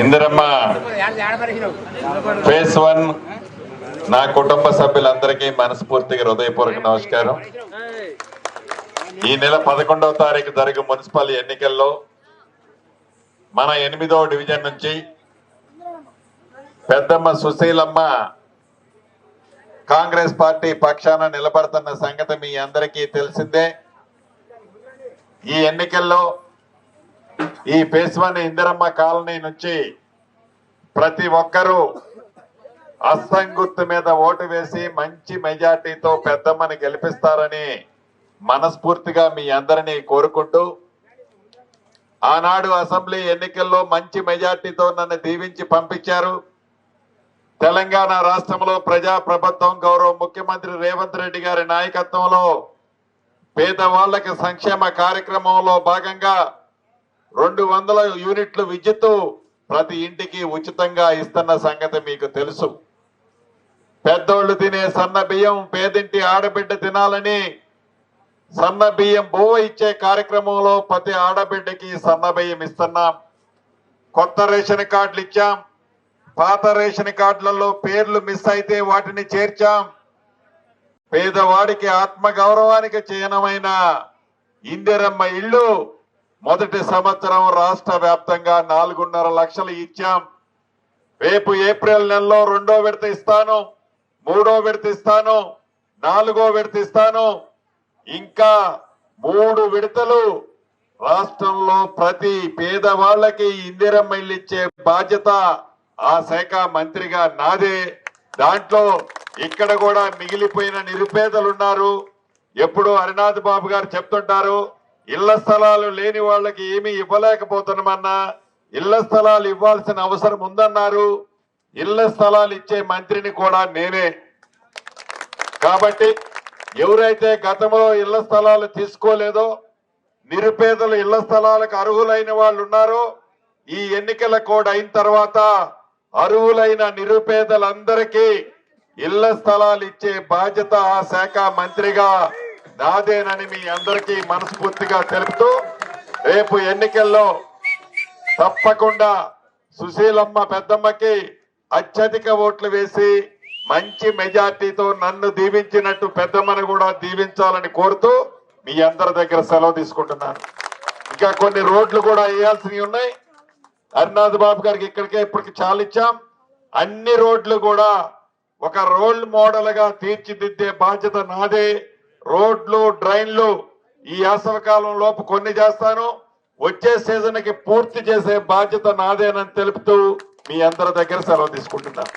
Indiramma face one నా కుటుంబ సభ్యులందరికీ మనస్ఫూర్తిగా హృదయపూర్వక నమస్కారం. ఈ నెల పదకొండవ తారీఖు జరిగే మున్సిపల్ ఎన్నికల్లో మన ఎనిమిదవ డివిజన్ నుంచి పెద్దమ్మ సుశీలమ్మ కాంగ్రెస్ పార్టీ పక్షాన నిలబడుతున్న సంగతి మీ అందరికీ తెలిసిందే. ఈ ఎన్నికల్లో ఈ పేస్వన్ ఇందిరమ్మ కాలనీ నుంచి ప్రతి ఒక్కరూ అస్సం గుర్తు మీద ఓటు వేసి మంచి మెజార్టీతో పెద్దమ్మని గెలిపిస్తారని మనస్ఫూర్తిగా మీ అందరినీ కోరుకుంటూ ఆనాడు అసెంబ్లీ ఎన్నికల్లో మంచి మెజార్టీతో నన్ను దీవించి పంపించారు. తెలంగాణ రాష్ట్రంలో ప్రజా ప్రభుత్వం గౌరవ ముఖ్యమంత్రి రేవంత్ రెడ్డి గారి నాయకత్వంలో పేదవాళ్ళకు సంక్షేమ కార్యక్రమంలో భాగంగా రెండు వందల యూనిట్లు విద్యుత్ ప్రతి ఇంటికి ఉచితంగా ఇస్తున్న సంగతి మీకు తెలుసు. పెద్దోళ్ళు తినే సన్న బియ్యం పేదింటి ఆడబిడ్డ తినాలని సన్న బియ్యం బువ్వ ఇచ్చే కార్యక్రమంలో ప్రతి ఆడబిడ్డకి సన్న బియ్యం ఇస్తున్నాం. కొత్త రేషన్ కార్డులు ఇచ్చాం. పాత రేషన్ కార్డులలో పేర్లు మిస్ అయితే వాటిని చేర్చాం. పేదవాడికి ఆత్మగౌరవానికి చిహ్నమైన ఇందిరమ్మ ఇల్లు మొదటి సంవత్సరం రాష్ట్ర వ్యాప్తంగా నాలుగున్నర లక్షలు ఇచ్చాం. రేపు ఏప్రిల్ నెలలో రెండో విడత ఇస్తాను మూడో విడత ఇస్తాను నాలుగో విడత ఇస్తాను. ఇంకా మూడు విడతలు రాష్ట్రంలో ప్రతి పేదవాళ్ళకి ఇందిరమ్మ ఇల్లు ఇచ్చే బాధ్యత ఆ శాఖ మంత్రిగా నాదే. దాంట్లో ఇక్కడ కూడా మిగిలిపోయిన నిరుపేదలు ఉన్నారు. ఎప్పుడు హరినాథ్ బాబు గారు చెప్తుంటారు ఇళ్ళ స్థలాలు లేని వాళ్ళకి ఏమీ ఇవ్వలేకపోతున్నామన్నా ఇళ్ళ స్థలాలు ఇవ్వాల్సిన అవసరం ఉందన్నారు. ఇళ్ళ స్థలాలు ఇచ్చే మంత్రిని కూడా నేనే. కాబట్టి ఎవరైతే గతంలో ఇళ్ళ స్థలాలు తీసుకోలేదో నిరుపేదలు ఇళ్ళ స్థలాలకు అర్హులైన వాళ్ళు ఉన్నారో ఈ ఎన్నికల కోడ్ అయిన తర్వాత అర్హులైన నిరుపేదలందరికీ ఇళ్ళ స్థలాలు ఇచ్చే బాధ్యత ఆ శాఖ మంత్రిగా నాదేనని మీ అందరికీ మనస్ఫూర్తిగా తెలుపుతూ రేపు ఎన్నికల్లో తప్పకుండా సుశీలమ్మ పెద్దమ్మకి అత్యధిక ఓట్లు వేసి మంచి మెజార్టీతో నన్ను దీవించినట్టు పెద్దమ్మని కూడా దీవించాలని కోరుతూ మీ అందరి దగ్గర సెలవు తీసుకుంటున్నాను. ఇంకా కొన్ని రోడ్లు కూడా వేయాల్సినవి ఉన్నాయి. హరినాథ్ బాబు గారికి ఇక్కడికే ఇప్పటికి చాలా ఇచ్చాం. అన్ని రోడ్లు కూడా ఒక రోల్ మోడల్గా తీర్చిదిద్దే బాధ్యత నాదే. రోడ్లు డ్రైన్లు ఈ యాసవకాలం లోపు కొన్ని చేస్తాను. వచ్చే సీజన్కి పూర్తి చేసే బాధ్యత నాదేనని తెలుపుతూ మీ అందరి దగ్గర సెలవు తీసుకుంటున్నాను.